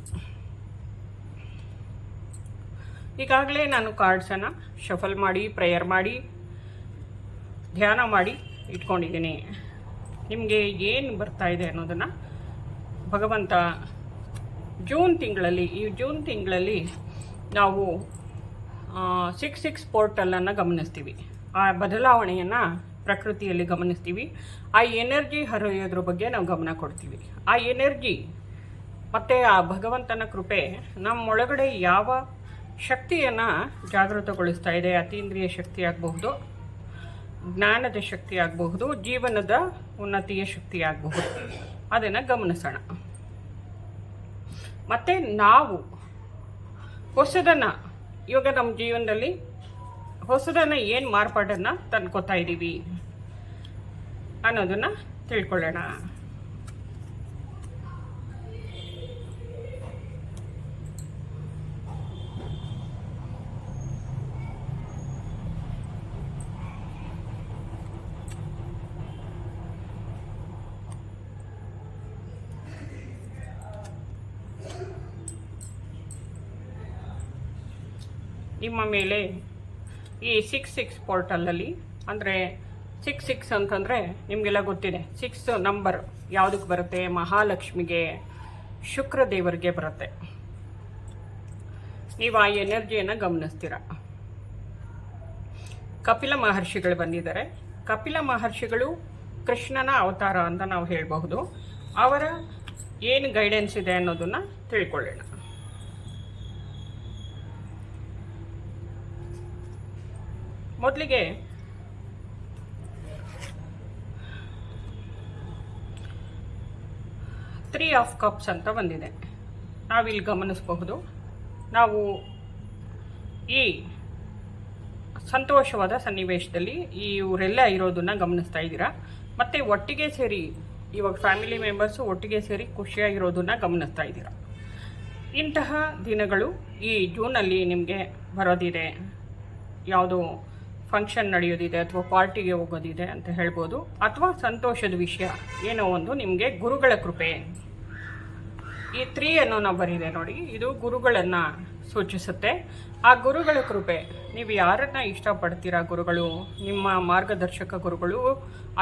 ಈಗಾಗಲೇ ನಾನು ಕಾರ್ಡ್ಸನ್ನು ಶಫಲ್ ಮಾಡಿ ಪ್ರೇಯರ್ ಮಾಡಿ, ಧ್ಯಾನ ಮಾಡಿ ಇಟ್ಕೊಂಡಿದ್ದೀನಿ. ನಿಮಗೆ ಏನು ಬರ್ತಾ ಇದೆ ಅನ್ನೋದನ್ನು ಭಗವಂತ ಜೂನ್ ತಿಂಗಳಲ್ಲಿ, ಈ ಜೂನ್ ತಿಂಗಳಲ್ಲಿ ನಾವು ಸಿಕ್ಸ್ ಸಿಕ್ಸ್ ಪೋರ್ಟಲನ್ನು ಗಮನಿಸ್ತೀವಿ. ಆ ಬದಲಾವಣೆಯನ್ನು ಪ್ರಕೃತಿಯಲ್ಲಿ ಗಮನಿಸ್ತೀವಿ. ಆ ಎನರ್ಜಿ ಹರಿಯೋದ್ರ ಬಗ್ಗೆ ನಾವು ಗಮನ ಕೊಡ್ತೀವಿ. ಆ ಎನರ್ಜಿ ಮತ್ತು ಆ ಭಗವಂತನ ಕೃಪೆ ನಮ್ಮೊಳಗಡೆ ಯಾವ ಶಕ್ತಿಯನ್ನು ಜಾಗೃತಗೊಳಿಸ್ತಾ ಇದೆ ಅತೀಂದ್ರಿಯ ಶಕ್ತಿ ಆಗಬಹುದು, ಜ್ಞಾನದ ಶಕ್ತಿ ಆಗಬಹುದು, ಜೀವನದ ಉನ್ನತಿಯ ಶಕ್ತಿ ಆಗಬಹುದು. ಅದನ್ನು ಗಮನಿಸೋಣ. ಮತ್ತು ನಾವು ಹೊಸದನ್ನು, ಇವಾಗ ನಮ್ಮ ಜೀವನದಲ್ಲಿ ಹೊಸದನ್ನು ಏನು ಮಾರ್ಪಾಡನ್ನು ತಂದ್ಕೋತಾ ಇದ್ದೀವಿ ಅನ್ನೋದನ್ನು ತಿಳ್ಕೊಳ್ಳೋಣ. ಮೇಲೆ ಈ ಸಿಕ್ಸ್ ಸಿಕ್ಸ್ ಪೋರ್ಟಲಲ್ಲಿ ಅಂದರೆ ಸಿಕ್ಸ್ ಸಿಕ್ಸ್ ಅಂತಂದರೆ ನಿಮಗೆಲ್ಲ ಗೊತ್ತಿದೆ. ಸಿಕ್ಸ್ ನಂಬರ್ ಯಾವುದಕ್ಕೆ ಬರುತ್ತೆ? ಮಹಾಲಕ್ಷ್ಮಿಗೆ ಶುಕ್ರ ದೇವರಿಗೆ ಬರುತ್ತೆ. ನೀವು ಆ ಎನರ್ಜಿಯನ್ನು ಗಮನಿಸ್ತೀರ. ಕಪಿಲ ಮಹರ್ಷಿಗಳು ಬಂದಿದ್ದಾರೆ. ಕಪಿಲ ಮಹರ್ಷಿಗಳು ಕೃಷ್ಣನ ಅವತಾರ ಅಂತ ನಾವು ಹೇಳಬಹುದು. ಅವರ ಏನು ಗೈಡೆನ್ಸ್ ಇದೆ ಅನ್ನೋದನ್ನು ತಿಳ್ಕೊಳ್ಳೋಣ. ಮೊದಲಿಗೆ ತ್ರೀ ಆಫ್ ಕಪ್ಸ್ ಅಂತ ಬಂದಿದೆ. ನಾವಿಲ್ಲಿ ಗಮನಿಸಬಹುದು. ನಾವು ಈ ಸಂತೋಷವಾದ ಸನ್ನಿವೇಶದಲ್ಲಿ ಇವರೆಲ್ಲ ಇರೋದನ್ನು ಗಮನಿಸ್ತಾ ಇದ್ದೀರಾ? ಮತ್ತು ಒಟ್ಟಿಗೆ ಸೇರಿ, ಇವಾಗ ಫ್ಯಾಮಿಲಿ ಮೆಂಬರ್ಸು ಒಟ್ಟಿಗೆ ಸೇರಿ ಖುಷಿಯಾಗಿರೋದನ್ನು ಗಮನಿಸ್ತಾ ಇದ್ದೀರಾ? ಇಂತಹ ದಿನಗಳು ಈ ಜೂನಲ್ಲಿ ನಿಮಗೆ ಬರೋದಿದೆ. ಯಾವುದು ಫಂಕ್ಷನ್ ನಡೆಯೋದಿದೆ ಅಥವಾ ಪಾರ್ಟಿಗೆ ಹೋಗೋದಿದೆ ಅಂತ ಹೇಳ್ಬೋದು. ಅಥವಾ ಸಂತೋಷದ ವಿಷಯ, ಏನೋ ಒಂದು ನಿಮಗೆ ಗುರುಗಳ ಕೃಪೆ. ಈ ತ್ರೀ ಅನ್ನೋ ನಂಬರ್ ಇದೆ ನೋಡಿ, ಇದು ಗುರುಗಳನ್ನು ಸೂಚಿಸುತ್ತೆ. ಆ ಗುರುಗಳ ಕೃಪೆ, ನೀವು ಯಾರನ್ನ ಇಷ್ಟಪಡ್ತೀರಾ ಗುರುಗಳು? ನಿಮ್ಮ ಮಾರ್ಗದರ್ಶಕ ಗುರುಗಳು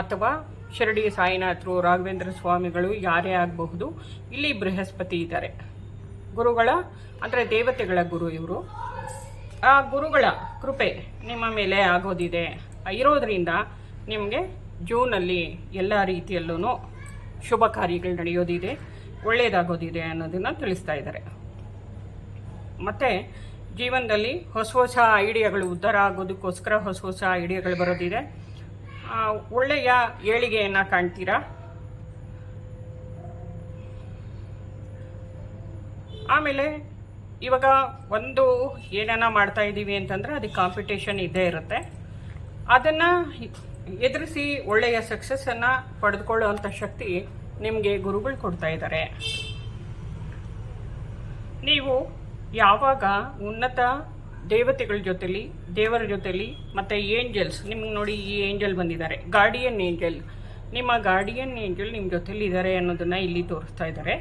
ಅಥವಾ ಶಿರಡಿ ಸಾಯಿನಾಥರು ರಾಘವೇಂದ್ರ ಸ್ವಾಮಿಗಳು ಯಾರೇ ಆಗಬಹುದು, ಇಲ್ಲಿ ಬೃಹಸ್ಪತಿ ಇದ್ದಾರೆ. ಗುರುಗಳ ಅಂದರೆ ದೇವತೆಗಳ ಗುರು ಇವರು. ಆ ಗುರುಗಳ ಕೃಪೆ ನಿಮ್ಮ ಮೇಲೆ ಆಗೋದಿದೆ. ಇರೋದ್ರಿಂದ ನಿಮಗೆ ಜೂನಲ್ಲಿ ಎಲ್ಲ ರೀತಿಯಲ್ಲೂ ಶುಭ ಕಾರ್ಯಗಳು ನಡೆಯೋದಿದೆ ಒಳ್ಳೆಯದಾಗೋದಿದೆ ಅನ್ನೋದನ್ನು ತಿಳಿಸ್ತಾ ಇದ್ದಾರೆ. ಮತ್ತು ಜೀವನದಲ್ಲಿ ಹೊಸ ಹೊಸ ಐಡಿಯಾಗಳು ಉದ್ಧಾರ ಆಗೋದಕ್ಕೋಸ್ಕರ ಹೊಸ ಹೊಸ ಐಡಿಯಾಗಳು ಬರೋದಿದೆ. ಒಳ್ಳೆಯ ಏಳಿಗೆಯನ್ನು ಕಾಣ್ತೀರಾ? ಆಮೇಲೆ ಇವಾಗ ಒಂದು ಏನೇನ ಮಾಡ್ತಾ ಇದ್ದೀವಿ ಅಂತಂದರೆ ಅದಕ್ಕೆ ಕಾಂಪಿಟೇಷನ್ ಇದ್ದೇ ಇರುತ್ತೆ. ಅದನ್ನು ಎದುರಿಸಿ ಒಳ್ಳೆಯ ಸಕ್ಸಸ್ಸನ್ನು ಪಡೆದುಕೊಳ್ಳುವಂಥ ಶಕ್ತಿ ನಿಮಗೆ ಗುರುಗಳು ಕೊಡ್ತಾ ಇದ್ದಾರೆ ನೀವು ಯಾವಾಗ ಉನ್ನತ ದೇವತೆಗಳ ಜೊತೆಲಿ, ದೇವರ ಜೊತೆಲಿ ಮತ್ತು ಏಂಜಲ್ಸ್ ನಿಮ್ಗೆ ನೋಡಿ ಈ ಏಂಜಲ್ ಬಂದಿದ್ದಾರೆ. ಗಾರ್ಡಿಯನ್ ಏಂಜಲ್ ನಿಮ್ಮ ಗಾರ್ಡಿಯನ್ ಏಂಜಲ್ ನಿಮ್ಮ ಜೊತೆಲಿ ಇದ್ದಾರೆ ಅನ್ನೋದನ್ನು ಇಲ್ಲಿ ತೋರಿಸ್ತಾ ಇದ್ದಾರೆ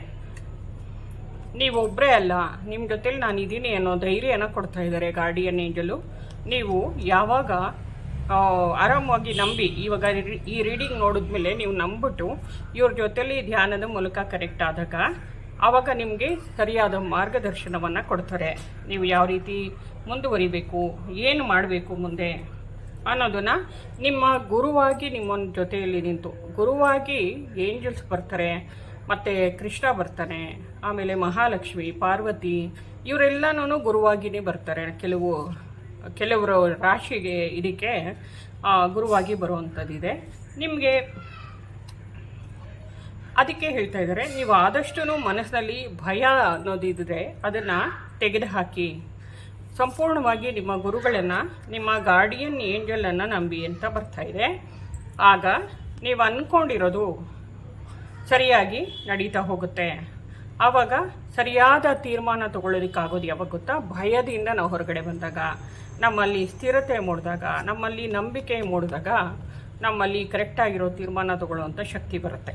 ನೀವೊಬ್ಬರೇ ಅಲ್ಲ ನಿಮ್ಮ ಜೊತೇಲಿ ನಾನು ಇದ್ದೀನಿ ಅನ್ನೋ ಧೈರ್ಯನ ಕೊಡ್ತಾ ಇದ್ದಾರೆ ಗಾರ್ಡಿಯನ್ ಏಂಜಲು ನೀವು ಯಾವಾಗ ಆರಾಮವಾಗಿ ನಂಬಿ, ಇವಾಗ ಈ ರೀಡಿಂಗ್ ನೋಡಿದ್ಮೇಲೆ ನೀವು ನಂಬಿಟ್ಟು ಇವ್ರ ಜೊತೇಲಿ ಧ್ಯಾನದ ಮೂಲಕ ಕನೆಕ್ಟ್ ಆದಾಗ, ಆವಾಗ ನಿಮಗೆ ಸರಿಯಾದ ಮಾರ್ಗದರ್ಶನವನ್ನು ಕೊಡ್ತಾರೆ. ನೀವು ಯಾವ ರೀತಿ ಮುಂದುವರಿಬೇಕು, ಏನು ಮಾಡಬೇಕು ಮುಂದೆ ಅನ್ನೋದನ್ನು ನಿಮ್ಮ ಗುರುವಾಗಿ ನಿಮ್ಮ ಜೊತೆಯಲ್ಲಿ ನಿಂತು, ಗುರುವಾಗಿ ಏಂಜಲ್ಸ್ ಬರ್ತಾರೆ. ಮತ್ತು ಕೃಷ್ಣ ಬರ್ತಾನೆ, ಆಮೇಲೆ ಮಹಾಲಕ್ಷ್ಮಿ, ಪಾರ್ವತಿ, ಇವರೆಲ್ಲನೂ ಗುರುವಾಗಿಯೇ ಬರ್ತಾರೆ. ಕೆಲವು, ಕೆಲವರ ರಾಶಿಗೆ ಇದಕ್ಕೆ ಗುರುವಾಗಿ ಬರುವಂಥದ್ದಿದೆ. ನಿಮಗೆ ಅದಕ್ಕೆ ಹೇಳ್ತಾ ಇದ್ದಾರೆ, ನೀವು ಆದಷ್ಟು ಮನಸ್ಸಿನಲ್ಲಿ ಭಯ ಅನ್ನೋದಿದ್ರೆ ಅದನ್ನು ತೆಗೆದುಹಾಕಿ. ಸಂಪೂರ್ಣವಾಗಿ ನಿಮ್ಮ ಗುರುಗಳನ್ನು, ನಿಮ್ಮ ಗಾರ್ಡಿಯನ್ ಏಂಜಲನ್ನು ನಂಬಿ ಅಂತ ಬರ್ತಾ ಇದೆ. ಆಗ ನೀವು ಅಂದ್ಕೊಂಡಿರೋದು ಸರಿಯಾಗಿ ನಡೀತಾ ಹೋಗುತ್ತೆ. ಆವಾಗ ಸರಿಯಾದ ತೀರ್ಮಾನ ತಗೊಳ್ಳೋದಕ್ಕಾಗೋದು ಯಾವಾಗ ಗೊತ್ತಾ? ಭಯದಿಂದ ನಾವು ಹೊರಗಡೆ ಬಂದಾಗ, ನಮ್ಮಲ್ಲಿ ಸ್ಥಿರತೆ ಮೂಡಿದಾಗ, ನಮ್ಮಲ್ಲಿ ನಂಬಿಕೆ ಮೂಡಿದಾಗ ನಮ್ಮಲ್ಲಿ ಕರೆಕ್ಟಾಗಿರೋ ತೀರ್ಮಾನ ತಗೊಳ್ಳುವಂಥ ಶಕ್ತಿ ಬರುತ್ತೆ.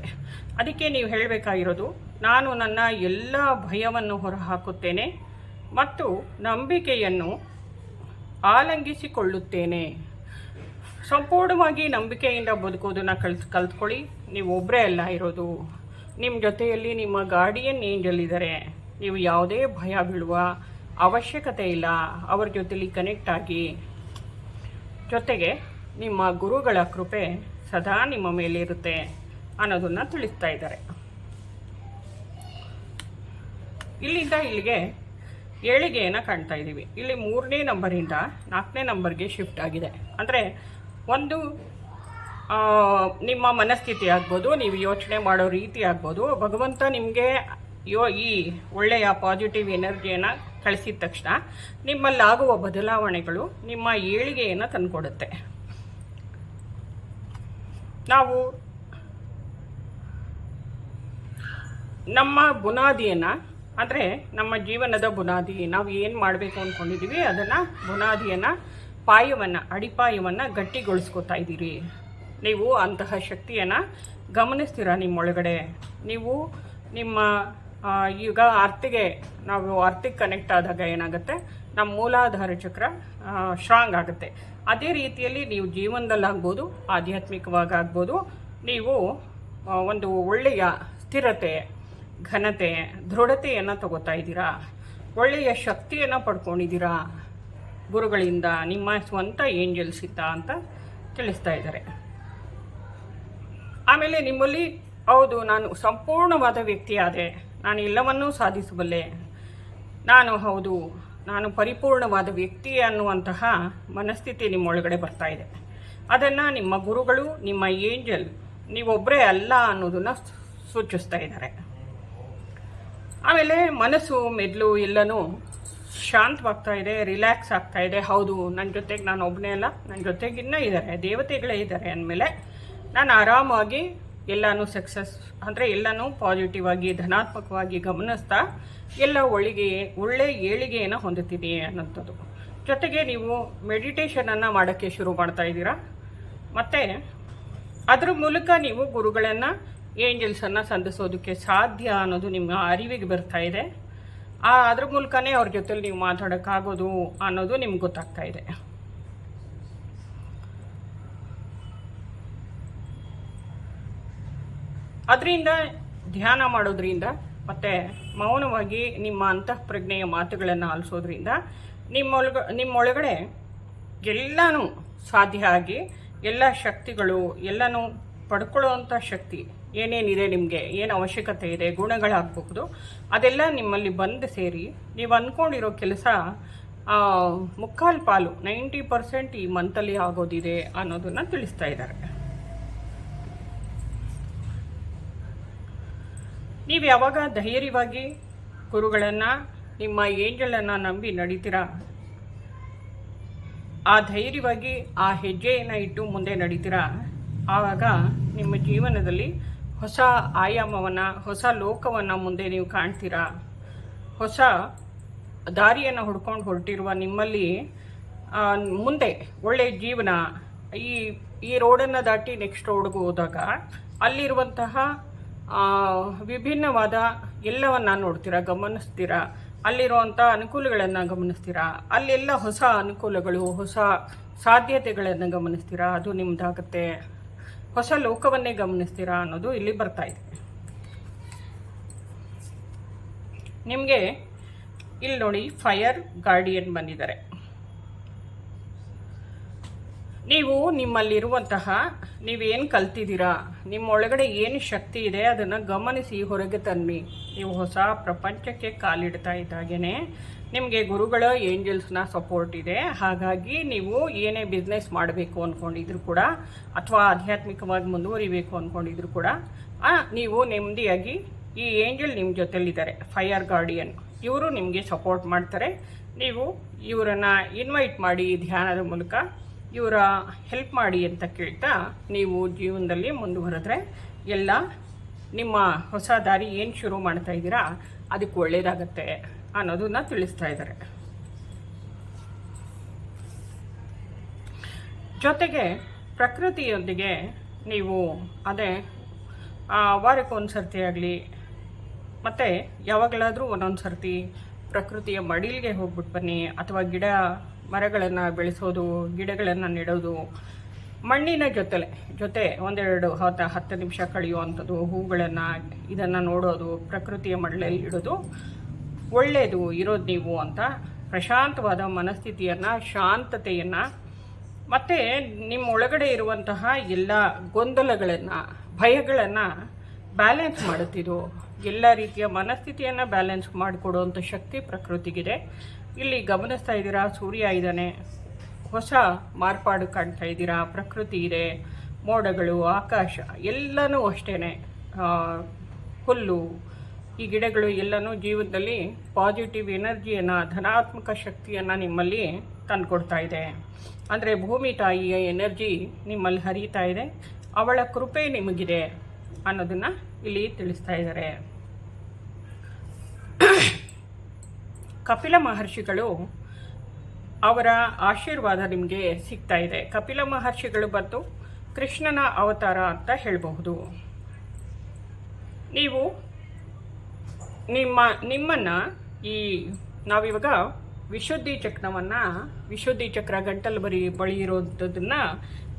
ಅದಕ್ಕೆ ನೀವು ಹೇಳಬೇಕಾಗಿರೋದು, ನಾನು ನನ್ನ ಎಲ್ಲ ಭಯವನ್ನು ಹೊರಹಾಕುತ್ತೇನೆ ಮತ್ತು ನಂಬಿಕೆಯನ್ನು ಆಲಂಗಿಸಿಕೊಳ್ಳುತ್ತೇನೆ. ಸಂಪೂರ್ಣವಾಗಿ ನಂಬಿಕೆಯಿಂದ ಬದುಕೋದನ್ನ ಕಲ್ತ್, ಕಲ್ತ್ಕೊಳ್ಳಿ. ನೀವು ಒಬ್ಬರೇ ಅಲ್ಲ ಇರೋದು. ನಿಮ್ಮ ಜೊತೆಯಲ್ಲಿ ನಿಮ್ಮ ಗಾರ್ಡಿಯನ್ ಏಂಜಲ್ ಇದ್ದಾರೆ ನೀವು ಯಾವುದೇ ಭಯ ಬೀಳುವ ಅವಶ್ಯಕತೆ ಇಲ್ಲ. ಅವ್ರ ಜೊತೆಲಿ ಕನೆಕ್ಟ್ ಆಗಿ. ಜೊತೆಗೆ ನಿಮ್ಮ ಗುರುಗಳ ಕೃಪೆ ಸದಾ ನಿಮ್ಮ ಮೇಲೆ ಇರುತ್ತೆ ಅನ್ನೋದನ್ನು ತಿಳಿಸ್ತಾ ಇದ್ದಾರೆ. ಇಲ್ಲಿಂದ ಇಲ್ಲಿಗೆ ಏಳಿಗೆಯನ್ನು ಕಾಣ್ತಾ ಇದ್ದೀವಿ ಇಲ್ಲಿ ಮೂರನೇ ನಂಬರಿಂದ ನಾಲ್ಕನೇ ನಂಬರ್ಗೆ ಶಿಫ್ಟ್ ಆಗಿದೆ. ಅಂದರೆ ಒಂದು ನಿಮ್ಮ ಮನಸ್ಥಿತಿ ಆಗ್ಬೋದು, ನೀವು ಯೋಚನೆ ಮಾಡೋ ರೀತಿ ಆಗ್ಬೋದು. ಭಗವಂತ ನಿಮಗೆ ಯೋ, ಈ ಒಳ್ಳೆಯ ಪಾಸಿಟಿವ್ ಎನರ್ಜಿಯನ್ನು ಕಳಿಸಿದ ತಕ್ಷಣ ನಿಮ್ಮಲ್ಲಾಗುವ ಬದಲಾವಣೆಗಳು ನಿಮ್ಮ ಏಳಿಗೆಯನ್ನು ತಂದುಕೊಡುತ್ತೆ. ನಾವು ನಮ್ಮ ಬುನಾದಿಯನ್ನು, ಅಂದರೆ ನಮ್ಮ ಜೀವನದ ಬುನಾದಿ, ನಾವು ಏನು ಮಾಡಬೇಕು ಅಂದ್ಕೊಂಡಿದ್ದೀವಿ ಅದನ್ನು ಬುನಾದಿಯನ್ನು ಪಾಯವನ್ನು, ಅಡಿಪಾಯವನ್ನು ಗಟ್ಟಿಗೊಳಿಸ್ಕೋತಾ ಇದ್ದೀರಿ. ನೀವು ಅಂತಹ ಶಕ್ತಿಯನ್ನು ಗಮನಿಸ್ತೀರ ನಿಮ್ಮೊಳಗಡೆ? ನೀವು ನಿಮ್ಮ ಈಗ ಅರ್ಥಿಗೆ ನಾವು ಅರ್ಥಿಗೆ ಕನೆಕ್ಟ್ ಆದಾಗ ಏನಾಗುತ್ತೆ? ನಮ್ಮ ಮೂಲಾಧಾರ ಚಕ್ರ ಸ್ಟ್ರಾಂಗ್ ಆಗುತ್ತೆ. ಅದೇ ರೀತಿಯಲ್ಲಿ ನೀವು ಜೀವನದಲ್ಲಾಗ್ಬೋದು ಆಧ್ಯಾತ್ಮಿಕವಾಗಿ ಆಗ್ಬೋದು ನೀವು ಒಂದು ಒಳ್ಳೆಯ ಸ್ಥಿರತೆ, ಘನತೆ, ದೃಢತೆಯನ್ನು ತಗೋತಾ ಇದ್ದೀರಾ? ಒಳ್ಳೆಯ ಶಕ್ತಿಯನ್ನು ಪಡ್ಕೊಂಡಿದ್ದೀರಾ? ಗುರುಗಳಿಂದ ನಿಮ್ಮ ಸ್ವಂತ ಏಂಜಲ್ಸಿಂದ ಅಂತ ತಿಳಿಸ್ತಾ ಇದ್ದಾರೆ. ಆಮೇಲೆ ನಿಮ್ಮಲ್ಲಿ, ಹೌದು, ನಾನು ಸಂಪೂರ್ಣವಾದ ವ್ಯಕ್ತಿಯಾದೆ ನಾನು ಎಲ್ಲವನ್ನೂ ಸಾಧಿಸಬಲ್ಲೆ. ನಾನು, ಹೌದು, ನಾನು ಪರಿಪೂರ್ಣವಾದ ವ್ಯಕ್ತಿ ಅನ್ನುವಂತಹ ಮನಸ್ಥಿತಿ ನಿಮ್ಮೊಳಗಡೆ ಬರ್ತಾ ಇದೆ. ಅದನ್ನು ನಿಮ್ಮ ಗುರುಗಳು, ನಿಮ್ಮ ಏಂಜಲ್ ನೀವೊಬ್ಬರೇ ಅಲ್ಲ ಅನ್ನೋದನ್ನು ಸೂಚಿಸ್ತಾ ಇದ್ದಾರೆ. ಆಮೇಲೆ ಮನಸ್ಸು, ಮೆದುಳು ಎಲ್ಲನೂ ಶಾಂತವಾಗ್ತಾ ಇದೆ ರಿಲ್ಯಾಕ್ಸ್ ಆಗ್ತಾ ಇದೆ ಹೌದು ನನ್ನ ಜೊತೆಗೆ ನಾನು ಒಬ್ಬನೇ ಅಲ್ಲ ನನ್ನ ಜೊತೆಗೆ ಇನ್ನೂ ಇದ್ದಾರೆ ದೇವತೆಗಳೇ ಇದ್ದಾರೆ ಅಂದಮೇಲೆ ನಾನು ಆರಾಮಾಗಿ ಎಲ್ಲನೂ ಸಕ್ಸಸ್ ಅಂದರೆ ಎಲ್ಲನೂ ಪಾಸಿಟಿವ್ ಆಗಿ, ಧನಾತ್ಮಕವಾಗಿ ಗಮನಿಸ್ತಾ ಎಲ್ಲ ಒಳ್ಳಿಗೆ ಒಳ್ಳೆ ಏಳಿಗೆಯನ್ನು ಹೊಂದುತ್ತೀನಿ ಅನ್ನೋಂಥದ್ದು ಜೊತೆಗೆ ನೀವು ಮೆಡಿಟೇಷನನ್ನು ಮಾಡೋಕ್ಕೆ ಶುರು ಮಾಡ್ತಾ ಇದ್ದೀರಾ ಮತ್ತು ಅದ್ರ ಮೂಲಕ ನೀವು ಗುರುಗಳನ್ನು ಏಂಜಲ್ಸನ್ನು ಸಂಧಿಸೋದಕ್ಕೆ ಸಾಧ್ಯ ಅನ್ನೋದು ನಿಮ್ಮ ಅರಿವಿಗೆ ಬರ್ತಾ ಇದೆ ಆ, ಅದ್ರ ಮೂಲಕನೇ ಅವ್ರ ಜೊತೆಲಿ ನೀವು ಮಾತಾಡೋಕ್ಕಾಗೋದು ಅನ್ನೋದು ನಿಮ್ಗೆ ಗೊತ್ತಾಗ್ತಾ ಇದೆ. ಅದರಿಂದ, ಧ್ಯಾನ ಮಾಡೋದ್ರಿಂದ, ಮತ್ತು ಮೌನವಾಗಿ ನಿಮ್ಮ ಅಂತಃಪ್ರಜ್ಞೆಯ ಮಾತುಗಳನ್ನು ಆಲಿಸೋದ್ರಿಂದ ನಿಮ್ಮೊಳಗ, ನಿಮ್ಮೊಳಗಡೆ ಎಲ್ಲನೂ ಸಾಧ್ಯ ಆಗಿ, ಎಲ್ಲ ಶಕ್ತಿಗಳು ಎಲ್ಲನೂ ಪಡ್ಕೊಳ್ಳೋವಂಥ ಶಕ್ತಿ ಏನೇನಿದೆ ನಿಮಗೆ, ಏನು ಅವಶ್ಯಕತೆ ಇದೆ, ಗುಣಗಳಾಗಬಹುದು, ಅದೆಲ್ಲ ನಿಮ್ಮಲ್ಲಿ ಬಂದು ಸೇರಿ ನೀವು ಅಂದ್ಕೊಂಡಿರೋ ಕೆಲಸ ಮುಕ್ಕಾಲು ಪಾಲು ನೈಂಟಿ ಪರ್ಸೆಂಟ್ ಈ ಮಂತಲ್ಲಿ ಆಗೋದಿದೆ ಅನ್ನೋದನ್ನು ತಿಳಿಸ್ತಾ ಇದ್ದಾರೆ. ನೀವು ಯಾವಾಗ ಧೈರ್ಯವಾಗಿ ಗುರುಗಳನ್ನು, ನಿಮ್ಮ ಏಂಜಲನ್ನು ನಂಬಿ ನಡೀತೀರಾ? ಆ ಧೈರ್ಯವಾಗಿ ಆ ಹೆಜ್ಜೆಯನ್ನು ಇಟ್ಟು ಮುಂದೆ ನಡೀತೀರಾ? ಆವಾಗ ನಿಮ್ಮ ಜೀವನದಲ್ಲಿ ಹೊಸ ಆಯಾಮವನ್ನು, ಹೊಸ ಲೋಕವನ್ನು ಮುಂದೆ ನೀವು ಕಾಣ್ತೀರಾ? ಹೊಸ ದಾರಿಯನ್ನು ಹುಡ್ಕೊಂಡು ಹೊರಟಿರುವ ನಿಮ್ಮಲ್ಲಿ ಮುಂದೆ ಒಳ್ಳೆಯ ಜೀವನ, ಈ ಈ ರೋಡನ್ನು ದಾಟಿ ನೆಕ್ಸ್ಟ್ ರೋಡ್ಗೆ ಹೋದಾಗ ಅಲ್ಲಿರುವಂತಹ ವಿಭಿನ್ನವಾದ ಎಲ್ಲವನ್ನ ನೋಡ್ತೀರಾ, ಗಮನಿಸ್ತೀರಾ? ಅಲ್ಲಿರುವಂಥ ಅನುಕೂಲಗಳನ್ನು ಗಮನಿಸ್ತೀರಾ? ಅಲ್ಲೆಲ್ಲ ಹೊಸ ಅನುಕೂಲಗಳು, ಹೊಸ ಸಾಧ್ಯತೆಗಳನ್ನು ಗಮನಿಸ್ತೀರಾ? ಅದು ನಿಮ್ದಾಗುತ್ತೆ. ಹೊಸ ಲೋಕವನ್ನೇ ಗಮನಿಸ್ತೀರಾ ಅನ್ನೋದು ಇಲ್ಲಿ ಬರ್ತಾ ಇದೆ. ನಿಮಗೆ ಇಲ್ಲಿ ನೋಡಿ ಫೈರ್ ಗಾರ್ಡಿಯನ್ ಬಂದಿದ್ದಾರೆ. ನೀವು ನಿಮ್ಮಲ್ಲಿರುವಂತಹ ನೀವೇನು ಕಲ್ತಿದ್ದೀರಾ ನಿಮ್ಮ ಒಳಗಡೆ ಏನು ಶಕ್ತಿ ಇದೆ ಅದನ್ನು ಗಮನಿಸಿ ಹೊರಗೆ ತನ್ನಿ. ನೀವು ಹೊಸ ಪ್ರಪಂಚಕ್ಕೆ ಕಾಲಿಡ್ತಾ ಇದ್ದಾಗೇನೆ ನಿಮಗೆ ಗುರುಗಳ ಏಂಜಲ್ಸ್ನ ಸಪೋರ್ಟ್ ಇದೆ. ಹಾಗಾಗಿ ನೀವು ಏನೇ ಬಿಸ್ನೆಸ್ ಮಾಡಬೇಕು ಅಂದ್ಕೊಂಡಿದ್ರು ಕೂಡ ಅಥವಾ ಆಧ್ಯಾತ್ಮಿಕವಾಗಿ ಮುಂದುವರಿಬೇಕು ಅಂದ್ಕೊಂಡಿದ್ರು ಕೂಡ ನೀವು ನೆಮ್ಮದಿಯಾಗಿ ಈ ಏಂಜಲ್ ನಿಮ್ಮ ಜೊತೆಲಿದ್ದಾರೆ ಫೈರ್ ಗಾರ್ಡಿಯನ್ ಇವರು ನಿಮಗೆ ಸಪೋರ್ಟ್ ಮಾಡ್ತಾರೆ. ನೀವು ಇವರನ್ನು ಇನ್ವೈಟ್ ಮಾಡಿ ಧ್ಯಾನದ ಮೂಲಕ, ಇವರ ಹೆಲ್ಪ್ ಮಾಡಿ ಅಂತ ಕೇಳ್ತಾ ನೀವು ಜೀವನದಲ್ಲಿ ಮುಂದುವರೆದ್ರೆ ಎಲ್ಲ ನಿಮ್ಮ ಹೊಸ ದಾರಿ ಏನು ಶುರು ಮಾಡ್ತಾ ಇದ್ದೀರಾ, ಅದಕ್ಕೆ ಒಳ್ಳೆಯದಾಗತ್ತೆ ಅನ್ನೋದನ್ನ ತಿಳಿಸ್ತಾ ಇದ್ದಾರೆ. ಜೊತೆಗೆ ಪ್ರಕೃತಿಯೊಂದಿಗೆ ನೀವು ಅದೇ ವಾರಕ್ಕೊಂದು ಸರ್ತಿ ಆಗಲಿ, ಮತ್ತು ಯಾವಾಗಲಾದರೂ ಒಂದೊಂದು ಸರ್ತಿ ಪ್ರಕೃತಿಯ ಮಡಿಲಿಗೆ ಹೋಗ್ಬಿಟ್ಟು ಬನ್ನಿ, ಅಥವಾ ಗಿಡ ಮರಗಳನ್ನು ಬೆಳೆಸೋದು, ಗಿಡಗಳನ್ನು ನೆಡೋದು, ಮಣ್ಣಿನ ಜೊತೆಲೆ, ಜೊತೆ ಒಂದೆರಡು ಹತ್ತು ಹತ್ತು ನಿಮಿಷ ಕಳೆಯುವಂಥದ್ದು, ಹೂಗಳನ್ನು, ಇದನ್ನು ನೋಡೋದು, ಪ್ರಕೃತಿಯ ಮಡಲಲ್ಲಿ ಇಡೋದು ಒಳ್ಳೆಯದು ಇರೋದು ನೀವು ಅಂತ ಪ್ರಶಾಂತವಾದ ಮನಸ್ಥಿತಿಯನ್ನು, ಶಾಂತತೆಯನ್ನು, ಮತ್ತು ನಿಮ್ಮ ಒಳಗಡೆ ಇರುವಂತಹ ಎಲ್ಲ ಗೊಂದಲಗಳನ್ನು, ಭಯಗಳನ್ನು ಬ್ಯಾಲೆನ್ಸ್ ಮಾಡುತ್ತಿದ್ದು. ಎಲ್ಲ ರೀತಿಯ ಮನಸ್ಥಿತಿಯನ್ನು ಬ್ಯಾಲೆನ್ಸ್ ಮಾಡಿಕೊಡುವಂಥ ಶಕ್ತಿ ಪ್ರಕೃತಿಗಿದೆ. ಇಲ್ಲಿ ಗಮನಿಸ್ತಾ ಇದ್ದೀರಾ, ಸೂರ್ಯ ಇದ್ದಾನೆ. ಹೊಸ ಮಾರ್ಪಾಡು ಕಾಣ್ತಾ ಇದ್ದೀರಾ, ಪ್ರಕೃತಿ ಇದೆ, ಮೋಡಗಳು, ಆಕಾಶ ಎಲ್ಲನೂ ಅಷ್ಟೇ ಹುಲ್ಲು ಈ ಗಿಡಗಳು ಎಲ್ಲನೂ ಜೀವನದಲ್ಲಿ ಪಾಸಿಟಿವ್ ಎನರ್ಜಿಯನ್ನು ಧನಾತ್ಮಕ ಶಕ್ತಿಯನ್ನು ನಿಮ್ಮಲ್ಲಿ ತಂದುಕೊಡ್ತಾ ಇದೆ. ಅಂದರೆ ಭೂಮಿ ತಾಯಿಯ ಎನರ್ಜಿ ನಿಮ್ಮಲ್ಲಿ ಹರಿತಾ ಇದೆ. ಅವಳ ಕೃಪೆ ನಿಮಗಿದೆ ಅನ್ನೋದನ್ನು ಇಲ್ಲಿ ತಿಳಿಸ್ತಾ ಇದ್ದಾರೆ. ಕಪಿಲ ಮಹರ್ಷಿಗಳು ಅವರ ಆಶೀರ್ವಾದ ನಿಮಗೆ ಸಿಗ್ತಾ ಇದೆ. ಕಪಿಲ ಮಹರ್ಷಿಗಳು ಬಂದು ಕೃಷ್ಣನ ಅವತಾರ ಅಂತ ಹೇಳಬಹುದು. ನೀವು ನಿಮ್ಮ, ನಿಮ್ಮನ್ನು ಈ, ನಾವಿವಾಗ ವಿಶುದ್ಧಿ ಚಕ್ರವನ್ನು ವಿಶುದ್ಧಿ ಚಕ್ರ ಗಂಟಲು ಬರಿ, ಬಳಿ ಇರೋದನ್ನ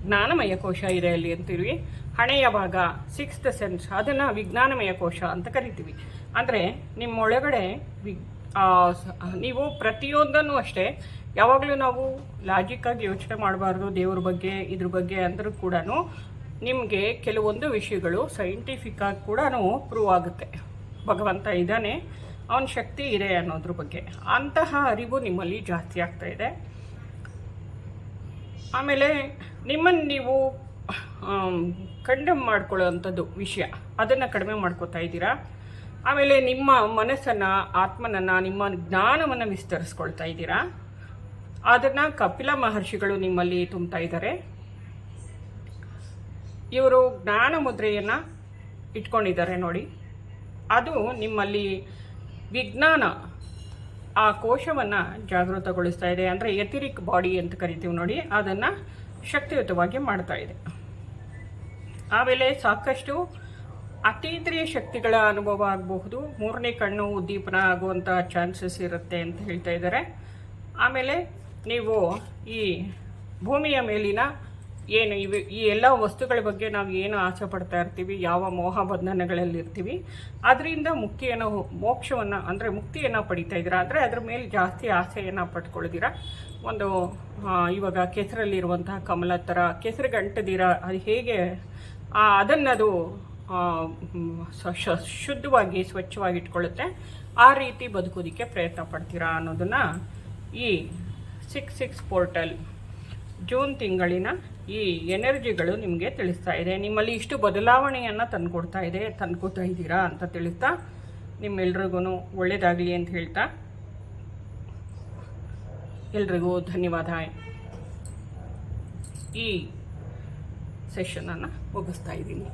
ಜ್ಞಾನಮಯ ಕೋಶ ಇದೆ ಅಲ್ಲಿ ಅಂತೀವಿ. ಹಣೆಯ ಭಾಗ ಸಿಕ್ಸ್ತ್ ಸೆನ್ಸ್ ಅದನ್ನು ವಿಜ್ಞಾನಮಯ ಕೋಶ ಅಂತ ಕರಿತೀವಿ. ಅಂದ್ರೆ ನಿಮ್ಮೊಳಗಡೆ ವಿ ನೀವು ಪ್ರತಿಯೊಂದನ್ನು ಅಷ್ಟೇ, ಯಾವಾಗಲೂ ನಾವು ಲಾಜಿಕ್ಕಾಗಿ ಯೋಚನೆ ಮಾಡಬಾರ್ದು, ದೇವ್ರ ಬಗ್ಗೆ, ಇದ್ರ ಬಗ್ಗೆ ಅಂದರೂ ಕೂಡ ನಿಮಗೆ ಕೆಲವೊಂದು ವಿಷಯಗಳು ಸೈಂಟಿಫಿಕ್ ಆಗಿ ಕೂಡ ಪ್ರೂವ್ ಆಗುತ್ತೆ. ಭಗವಂತ ಇದ್ದಾನೆ, ಅವನ ಶಕ್ತಿ ಇದೆ ಅನ್ನೋದ್ರ ಬಗ್ಗೆ. ಅಂತಹ ಅರಿವು ನಿಮ್ಮಲ್ಲಿ ಜಾಸ್ತಿ ಆಗ್ತಾ ಇದೆ. ಆಮೇಲೆ ನಿಮ್ಮನ್ನು ನೀವು ಕಂಡಮ್ ಮಾಡ್ಕೊಳ್ಳೋವಂಥದ್ದು ವಿಷಯ. ಅದನ್ನು ಕಡಿಮೆ ಮಾಡ್ಕೋತಾ ಇದ್ದೀರಾ? ಆಮೇಲೆ ನಿಮ್ಮ ಮನಸ್ಸನ್ನು, ಆತ್ಮನನ್ನು, ನಿಮ್ಮ ಜ್ಞಾನವನ್ನು ವಿಸ್ತರಿಸ್ಕೊಳ್ತಾ ಇದ್ದೀರಾ? ಅದನ್ನು ಕಪಿಲ ಮಹರ್ಷಿಗಳು ನಿಮ್ಮಲ್ಲಿ ತುಂಬ್ತಾ ಇದ್ದಾರೆ. ಇವರು ಜ್ಞಾನ ಮುದ್ರೆಯನ್ನು ಇಟ್ಕೊಂಡಿದ್ದಾರೆ ನೋಡಿ. ಅದು ನಿಮ್ಮಲ್ಲಿ ವಿಜ್ಞಾನ ಆ ಕೋಶವನ್ನು ಜಾಗೃತಗೊಳಿಸ್ತಾ ಇದೆ. ಅಂದರೆ ಎತಿರಿಕ್ ಬಾಡಿ ಅಂತ ಕರಿತೀವಿ ನೋಡಿ, ಅದನ್ನು ಶಕ್ತಿಯುತವಾಗಿ ಮಾಡ್ತಾ ಇದೆ. ಆಮೇಲೆ ಸಾಕಷ್ಟು ಅತೀಂದ್ರಿಯ ಶಕ್ತಿಗಳ ಅನುಭವ ಆಗಬಹುದು. ಮೂರನೇ ಕಣ್ಣು ಉದ್ದೀಪನ ಆಗುವಂಥ ಚಾನ್ಸಸ್ ಇರುತ್ತೆ ಅಂತ ಹೇಳ್ತಾ ಇದ್ದಾರೆ. ಆಮೇಲೆ ನೀವು ಈ ಭೂಮಿಯ ಮೇಲಿನ ಏನು ಇವು ಈ ಎಲ್ಲ ವಸ್ತುಗಳ ಬಗ್ಗೆ ನಾವು ಏನು ಆಸೆ ಪಡ್ತಾ ಇರ್ತೀವಿ, ಯಾವ ಮೋಹ ಬಂಧನಗಳಲ್ಲಿ ಇರ್ತೀವಿ ಅದರಿಂದ ಮುಕ್ತಿಯನ್ನು ಮೋಕ್ಷವನ್ನು ಅಂದರೆ ಮುಕ್ತಿಯನ್ನು ಪಡಿತಾ ಇದ್ದೀರಾ? ಅಂದರೆ ಅದ್ರ ಮೇಲೆ ಜಾಸ್ತಿ ಆಸೆಯನ್ನು ಪಟ್ಕೊಳ್ದಿರ ಒಂದು ಇವಾಗ ಕೆಸರಲ್ಲಿರುವಂತಹ ಕಮಲ ಥರ, ಕೆಸರು ಗಂಟದಿರ? ಅದು ಹೇಗೆ ಅದನ್ನದು ಶುದ್ಧವಾಗಿ ಸ್ವಚ್ಛವಾಗಿ ಇಟ್ಕೊಳ್ಳುತ್ತೆ ಆ ರೀತಿ ಬದುಕೋದಕ್ಕೆ ಪ್ರಯತ್ನ ಪಡ್ತೀರಾ ಅನ್ನೋದನ್ನು ಈ ಸಿಕ್ಸ್ ಸಿಕ್ಸ್ ಪೋರ್ಟಲ್ ಜೂನ್ ತಿಂಗಳಿನ ಈ ಎನರ್ಜಿಗಳು ನಿಮಗೆ ತಿಳಿಸ್ತಾ ಇದೆ. ನಿಮ್ಮಲ್ಲಿ ಇಷ್ಟು ಬದಲಾವಣೆಯನ್ನು ತಂದುಕೊಡ್ತಾ ಇದೆ ತಂದ್ಕೊತಾ ಇದ್ದೀರಾ ಅಂತ ತಿಳಿಸ್ತಾ ನಿಮ್ಮೆಲ್ರಿಗೂ ಒಳ್ಳೆಯದಾಗಲಿ ಅಂತ ಹೇಳ್ತಾ ಎಲ್ರಿಗೂ ಧನ್ಯವಾದ. ಈ ಸೆಷನನ್ನು ಮುಗಿಸ್ತಾ ಇದ್ದೀನಿ.